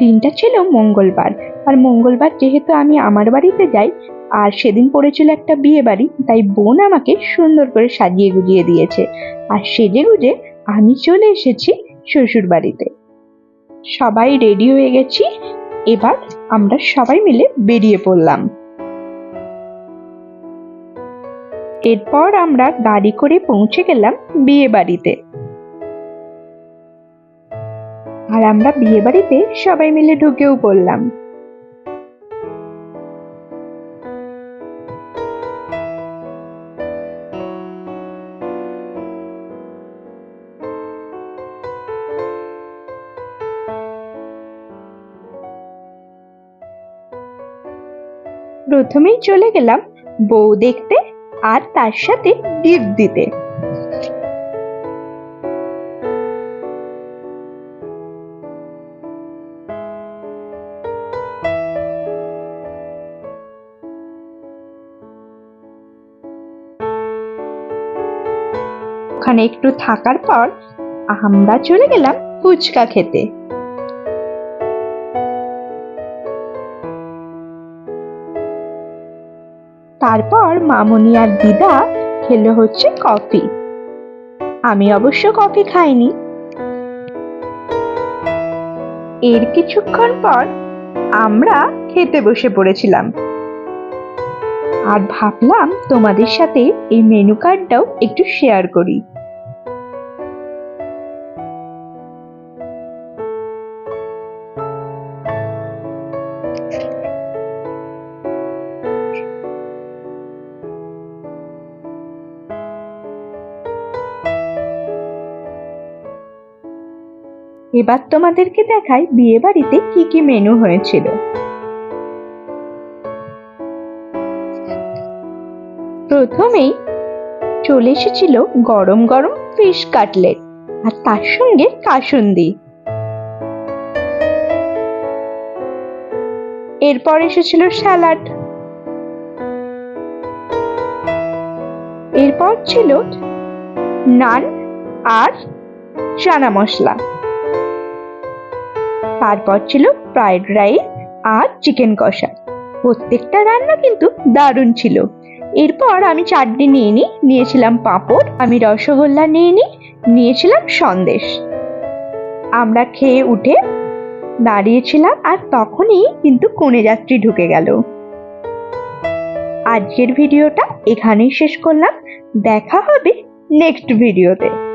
দিনটা ছিল মঙ্গলবার। আর মঙ্গলবার যেহেতু আমি আমার বাড়িতে যাই, আর সেদিন পড়েছিল একটা বিয়ে বাড়ি, তাই বোন আমাকে সুন্দর করে সাজিয়ে গুজিয়ে দিয়েছে। আর সেজে গুজে আমি চলে এসেছি শ্বশুর বাড়িতে। সবাই রেডি হয়ে গেছি, এবার আমরা সবাই মিলে বেরিয়ে পড়লাম। এরপর আমরা গাড়ি করে পৌঁছে গেলাম বিয়ে বাড়িতে। আর আমরা বিয়ে বাড়িতে সবাই মিলে ঢুকেও পড়লাম। প্রথমেই চলে গেলাম বউ দেখতে আর তার সাথে গিফট দিতে। ওখানে একটু থাকার পর আমরা চলে গেলাম ফুচকা খেতে। তারপর মামুনি আর দিদা খেলো হচ্ছে কফি। আমি অবশ্য কফি খাইনি। এর কিছুক্ষণ পর আমরা খেতে বসে পড়েছিলাম। আর ভাবলাম তোমাদের সাথে এই মেনু কার্ডটাও একটু শেয়ার করি। এবার তোমাদেরকে দেখাই বিয়ে বাড়িতে কি কি মেনু হয়েছিল। প্রথমেই চলে এসেছিল গরম গরম ফিশ কাটলেট আর তার সঙ্গে কাসুন্দি। এরপর এসেছিল স্যালাড। এরপর ছিল নান আর চানা মশলা। তারপর ছিল ফ্রাইড রাইস আর চিকেন কষা। প্রত্যেকটা রান্না কিন্তু দারুণ ছিল। এরপর আমি চাটনি নিয়ে নিই, নিয়েছিলাম পাঁপড়, আমি রসগোল্লা নিয়ে নিই, নিয়েছিলাম সন্দেশ। আমরা খেয়ে উঠে দাঁড়িয়েছিলাম আর তখনই কিন্তু কনে যাত্রী ঢুকে গেল। আজকের ভিডিওটা এখানেই শেষ করলাম। দেখা হবে নেক্সট ভিডিওতে